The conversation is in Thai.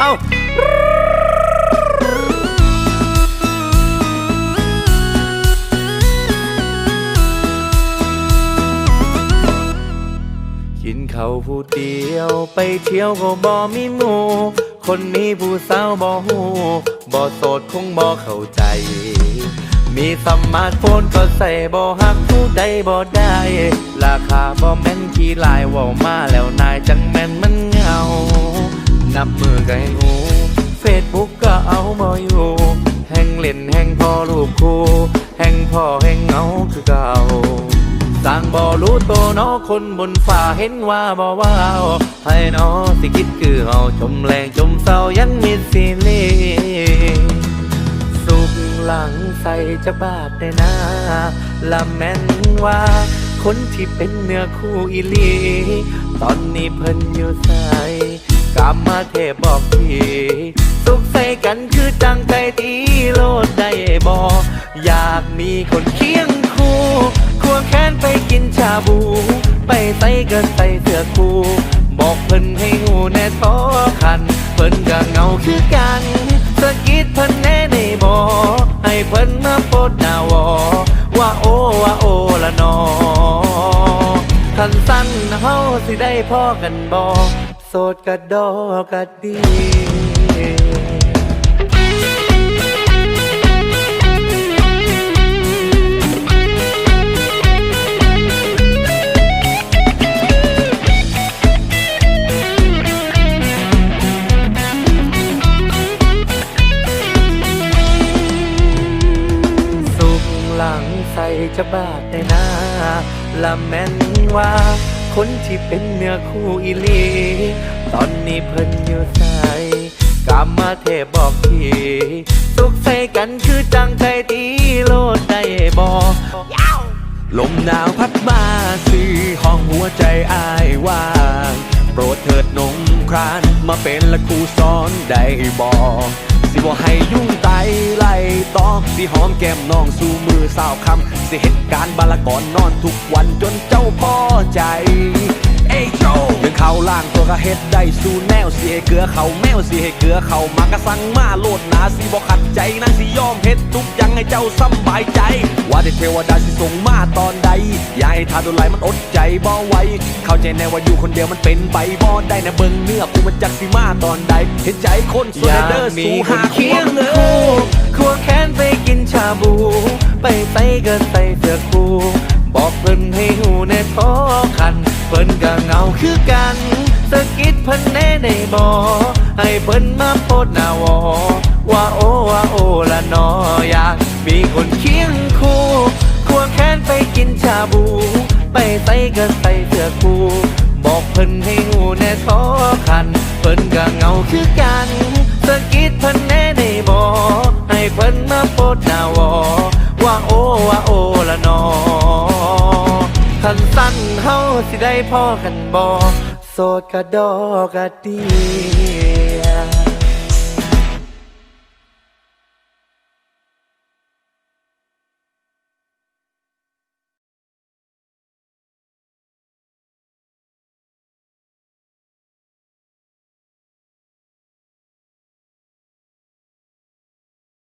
เอ้ากินเขาผู้เดียวไปเที่ยวก็บ่มีหมูคนนี้ผู้สาวบอหูบอโสดคงบอเข้าใจ มีสมาร์ทโฟนก็ใส่บอหักผู้ใดบอได้ ราคาบอแม่นขี้ลายว่ามาแล้วนายจังแม่นมันง่า นับมือก็ให้หูเฟซบุ๊กก็เอาบ่อยู่แห่งเล่นแห่งพ่อรูปคู่แห่งพ่อแห่งเงาคือเก่าสร้างบ่รู้โตวเนอคนบนฟ้าเห็นว่าบ่ว้าวให้นอสิคิดคือเฮาจมแรงจมเศร้ายันมิดสิลีสุกหลังใส่จะบาดได้นะละแม่นว่าคนที่เป็นเนื้อคู่อีลี ตอนนี้เพิ่นอยู่ใส่ามมาเทพบอกทีสุขใส่กันคือจังใจตีโลดได้บออยากมีคนเคียงคู่ควงแขนไปกินชาบู ไปใส่ก็ใส่เสื้อคู่บอกเพิ่นให้หูแน่ท้อคัน เพิ่นก็เงาคือกันสะกิดเพิ่นแน่ในบ่ให้เพิ่นมาโพดหน้าวอว่าโอว่าโอละนอทันสั้นเฮาสิได้พ่อกันบ่โส ดกะดอกะดีสุกหลังใส่จะบาดได้นะละแม่นว่า คนที่เป็นเนื้อคู่อีลี ตอนนี้เพิ่นอยู่ใส่กามาเทพบอกทีสุขใส่กันคือจังใจตีโลดได้บอกลมหนาวพัดมาสี่ห้องหัวใจอายว่างโปรดเถิดนงครานมาเป็นละครูสอนได้บอกสิบ่ให้ยุ่งไตล่ตอก สิหอมแก้มน้องสู่มือสาวคำสิเหตุการณ์บาลก่อนนอนทุกวันจนเจ้าพอใจเอ้ยโจเดินเขาล่างตัวก็เฮ็ดได้สู่แนวสิให้เกลือเขาแมวสิให้เกลือเขามากระสังมาโลดหนาสิบ่ขัดใจนางสิยอมเฮ็ดทุกอย่างให้เจ้าสำบายใจ ว่าแต่เทวดาสิส่งมาตอนใด อย่าให้ทาโดนไลมันอดใจบ่ไหวเข้าใจแน่ว่าอยู่คนเดียวมันเป็นไปบ่ได้นะเบิ่งเนื้อกูมันจักสิมาตอนใด เห็นใจคนส่วนเดอมีสู่หาเคียงเลย ควงแขนไปกินชาบู ไปใส่ก็ใส่เสื้อคู่บอกเพิ่นให้หูแน่ท้อคัน เพิ่นก็เงาคือกันสะกิดเพิ่นแน่ในบ่ให้เพิ่นมาโพดหน้าวอว่าโอว่าโอละนออยากมีคนเคียงคู่ควงแขนไปกินชาบู ไปใส่ก็ใส่เสื้อคู่บอกเพิ่นให้หูแน่ท้อคัน เพิ่นก็เงาคือกัน เพิ่นมาโพดหน้าวอว่าโอว่าโอละนอคันสั้นเฮาสิได้พ่อกันบอโสดกะดอกะดี